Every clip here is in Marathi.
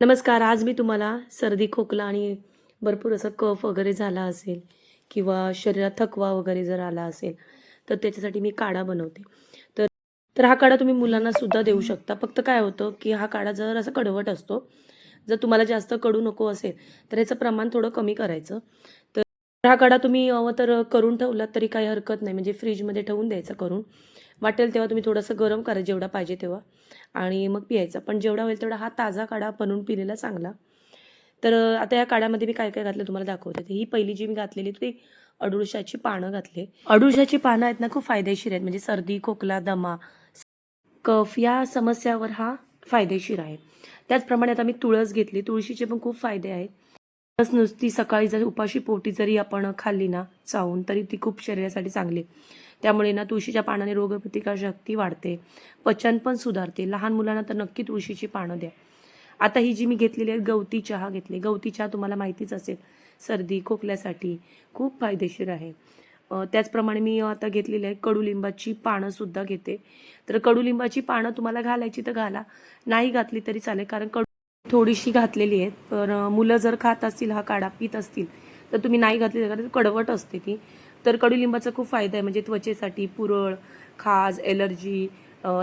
नमस्कार आज मी तुम्हाला सर्दी खोकला आणि भरपूर असं कफ वगैरे झाला असेल किंवा शरीरात थकवा वगैरे जर आला असेल तर त्याच्यासाठी मी काढा बनवते. तर तर हा काढा तुम्ही मुलांना सुद्धा देऊ शकता. फक्त काय होतं की हा काढा जर असा कडवट असतो जर तुम्हाला जास्त कडू नको असेल तर ह्याचं प्रमाण थोडं कमी करायचं. तर हा काढा तुम्ही हवं तर करून ठेवलात तरी काही हरकत नाही. म्हणजे फ्रीजमध्ये ठेवून द्यायचा करून. वाटेल तेव्हा तुम्ही थोडंसं गरम करा जेवढा पाहिजे तेव्हा. आणि मग पियायचा. पण जेवढा होईल तेवढा हा ताजा काढा बनवून पिलेला चांगला. तर आता या काढ्यामध्ये मी काय काय घातलं तुम्हाला दाखवते. ही पहिली जी मी घातलेली ती अडुळशाची पानं घातले. अडुळशाची पानं आहेत ना खूप फायदेशीर आहेत. म्हणजे सर्दी खोकला दमा कफ या समस्यावर हा फायदेशीर आहे. त्याचप्रमाणे आता मी तुळस घेतली. तुळशीचे पण खूप फायदे आहेत. तसंच नुसती सकाळी जर उपाशी पोटी जरी आपण खाल्ली ना चावून तरी ती खूप शरीरासाठी चांगली. त्यामुळे ना तुळशीच्या पानाने रोगप्रतिकार शक्ती वाढते पचन पण सुधारते. लहान मुलांना तर नक्की तुळशीची पानं द्या. आता ही जी मी घेतलेली आहे गवती चहा घेतली. गवती चहा तुम्हाला माहितीच असेल सर्दी खोकल्यासाठी खूप फायदेशीर आहे. त्याचप्रमाणे मी आता घेतलेली आहे कडुलिंबाची पानंसुद्धा घेते. तर कडुलिंबाची पानं तुम्हाला घालायची तर घाला नाही घातली तरी चालेल कारण कडू थोडीशी घातलेली आहेत पण मुलं जर खात असतील हा काढा पित असतील तर तुम्ही नाही घातली तर कडवट असते ती. तर कडुलिंबाचा खूप फायदा आहे म्हणजे त्वचेसाठी पुरळ खाज एलर्जी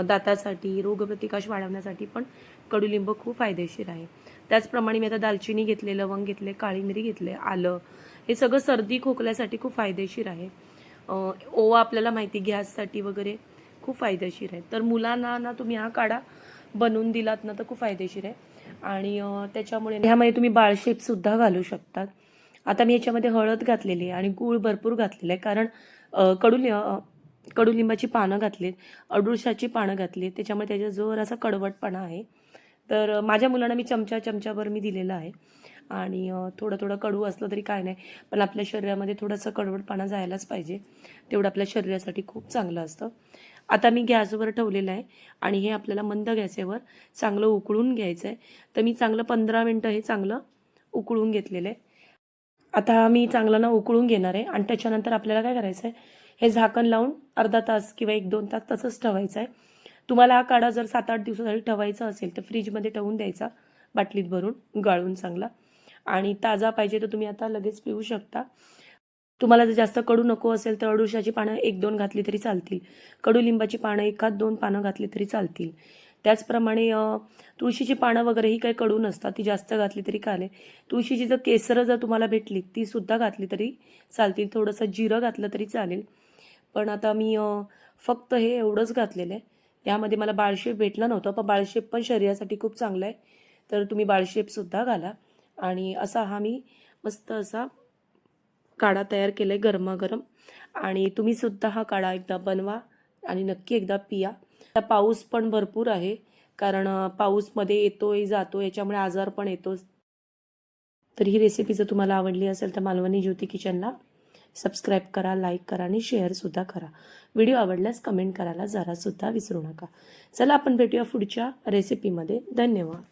दातासाठी रोगप्रतिकार वाढवण्यासाठी पण कडुलिंब खूप फायदेशीर आहे. त्याचप्रमाणे मी आता दालचिनी घेतले लवंग घेतले काळी मिरी घेतले आलं हे सगळं सर्दी खोकल्यासाठी खूप फायदेशीर आहे. ओवा आपल्याला माहिती गॅससाठी वगैरे खूप फायदेशीर आहे. तर मुलांना ना तुम्ही हा काढा बनवून दिलात ना तर खूप फायदेशीर आहे. आणि त्याच्यामुळे ह्यामध्ये तुम्ही बाळशेपसुद्धा घालू शकतात. आता मी याच्यामध्ये हळद घातलेली आहे आणि गूळ भरपूर घातलेलं आहे. कारण अ, कडुलि कडुलिंबाची पानं घातलीत अडुळशाची पानं घातली त्याच्यामुळे त्याचा जोर असा कडवटपणा आहे. तर माझ्या मुलांना मी चमचा चमचाभर मी दिलेलं आहे. आणि थोडं थोडं कडू असलं तरी काय नाही पण आपल्या शरीरामध्ये थोडंसं कडवटपणा जायलाच पाहिजे. तेवढं आपल्या शरीरासाठी खूप चांगलं असतं. आता मी गॅसवर ठेवलेलं आहे आणि हे आपल्याला मंद गॅसेवर चांगलं उकळून घ्यायचं आहे तर मी चांगलं पंधरा मिनटं हे चांगलं उकळून घेतलेलं आहे. आता मी चांगलं ना उकळून घेणार आहे आणि त्याच्यानंतर आपल्याला काय करायचं आहे हे झाकण लावून अर्धा तास किंवा एक दोन तास तसंच ठेवायचं आहे तुम्हाला हा काढा जर सात आठ दिवसासाठी ठेवायचा असेल तर फ्रीजमध्ये ठेवून द्यायचा बाटलीत भरून गाळून चांगला. आणि ताजा पाहिजे तर तुम्ही आता लगेच पिऊ शकता. तुम्हाला जर जास्त कडू नको असेल तर अडुळशाची पानं एक दोन घातली तरी चालतील. कडुलिंबाची पानं एखाद दोन पानं घातली तरी चालतील. त्याचप्रमाणे तुळशीची पानं वगैरे ही काही कडू नसतात ती जास्त घातली तरी काले तुळशीची जर केसरं जर तुम्हाला भेटली ती सुद्धा घातली तरी चालतील. थोडंसं जिरं घातलं तरी चालेल. पण आता मी फक्त हे एवढंच घातलेलं आहे. यामध्ये मला बाळशेप भेटलं नव्हतं पण बाळशेप पण शरीरासाठी खूप चांगलं आहे. तर तुम्ही बाळशेपसुद्धा घाला. आणि असा हा मी मस्त असा काढा तयार केला आहे गरमागरम. आणि तुम्हीसुद्धा हा काढा एकदा बनवा आणि नक्की एकदा पिया. पाऊस पण भरपूर आहे कारण पाऊसमध्ये येतोय जातो याच्यामुळे आजार पण येतोच. तर ही रेसिपी जर तुम्हाला आवडली असेल तर मालवणी ज्योती किचनला सबस्क्राईब करा लाईक करा आणि शेअरसुद्धा करा. व्हिडिओ आवडल्यास कमेंट करायला जरासुद्धा विसरू नका. चला आपण भेटूया पुढच्या रेसिपीमध्ये धन्यवाद.